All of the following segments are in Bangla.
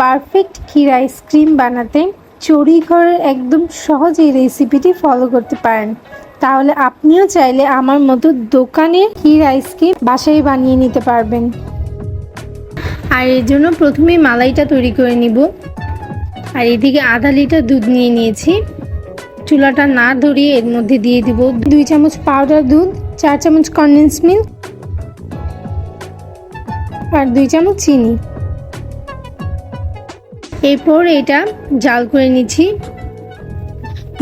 পারফেক্ট ক্ষীর আইসক্রিম বানাতে চড়ি ঘরের একদম সহজ এই রেসিপিটি ফলো করতে পারেন। তাহলে আপনিও চাইলে আমার মতো দোকানে ক্ষীর আইসক্রিম বাসায় বানিয়ে নিতে পারবেন। আর এর জন্য প্রথমে মালাইটা তৈরি করে নিব। আর এদিকে আধা লিটার দুধ নিয়ে নিয়েছি। চুলাটা না ধরিয়ে এর মধ্যে দিয়ে দিব দুই চামচ পাউডার দুধ, চার চামচ কনডেন্স মিল্ক আর দুই চামচ চিনি। এরপর এটা জাল করে নিচ্ছি।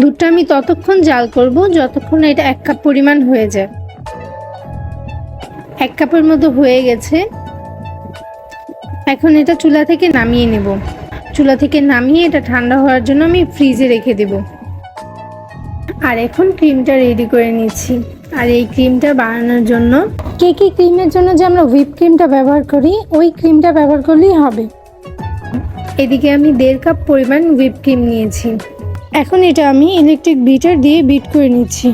দুধটা আমি ততক্ষণ জাল করব যতক্ষণ এটা এক কাপ পরিমাণ হয়ে যায়। এক কাপের মতো হয়ে গেছে। এখন এটা চুলা থেকে নামিয়ে নেব। চুলা থেকে নামিয়ে এটা ঠান্ডা হওয়ার জন্য আমি ফ্রিজে রেখে দেব। আর এখন ক্রিমটা রেডি করে নিচ্ছি। আর এই ক্রিমটা বানানোর জন্য কেকে ক্রিমের জন্য যে আমরা হুইপ ক্রিমটা ব্যবহার করি, ওই ক্রিমটা ব্যবহার করলেই হবে। এদিকে আমি দেড় কাপ পরিমাণ হুইপ ক্রিম নিয়েছি। এখন এটা আমি ইলেকট্রিক বিটার দিয়ে বিট করে নিচ্ছি।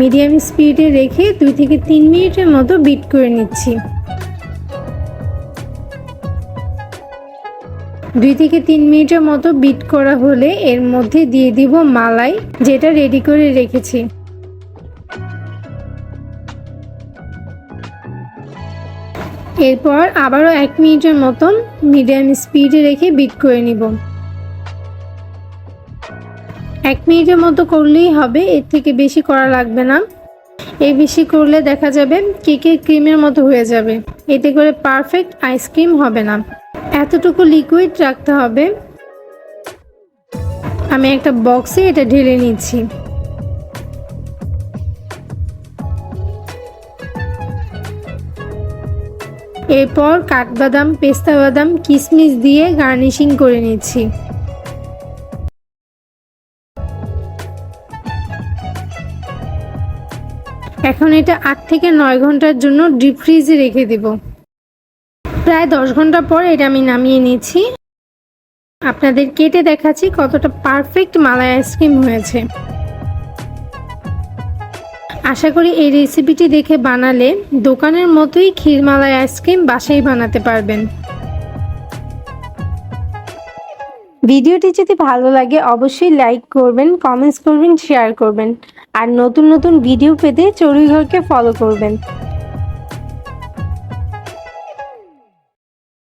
মিডিয়াম স্পিডে রেখে দুই থেকে তিন মিনিটের মতো বিট করে নিচ্ছি। দুই থেকে তিন মিনিটের মতো বিট করা হলে এর মধ্যে দিয়ে দিব মালাই, যেটা রেডি করে রেখেছি। এরপর আবারও এক মিনিটের মতন মিডিয়াম স্পিডে রেখে বিট করে নিব। এক মিনিটের মতো করলেই হবে, এর থেকে বেশি করা লাগবে না। এই বেশি করলে দেখা যাবে কেকের ক্রিমের মতো হয়ে যাবে। এতে করে পারফেক্ট আইসক্রিম হবে না। এতটুকু লিকুইড রাখতে হবে। আমি একটা বক্সে এটা ঢেলে নিচ্ছি। এরপর কাঠবাদাম পেস্তা বাদাম কিশমিশ দিয়ে গার্নিশিং করে নিচ্ছি। এখন এটা আট থেকে নয় ঘণ্টার জন্য ডিপ ফ্রিজে রেখে দেব। প্রায় দশ ঘণ্টা পর এটা আমি নামিয়ে নিয়েছি আপনাদের কেটে দেখাচ্ছি কতটা পারফেক্ট মালাই আইসক্রিম হয়েছে। আশা করি এই রেসিপিটি দেখে বানালে দোকানের মতোই ক্ষীরমালাই আইসক্রিম বাসায় বানাতে পারবেন। ভিডিওটি যদি ভালো লাগে, অবশ্যই লাইক করবেন কমেন্টস করবেন শেয়ার করবেন। আর নতুন নতুন ভিডিও পেতে চড়ুইঘরকে ফলো করবেন।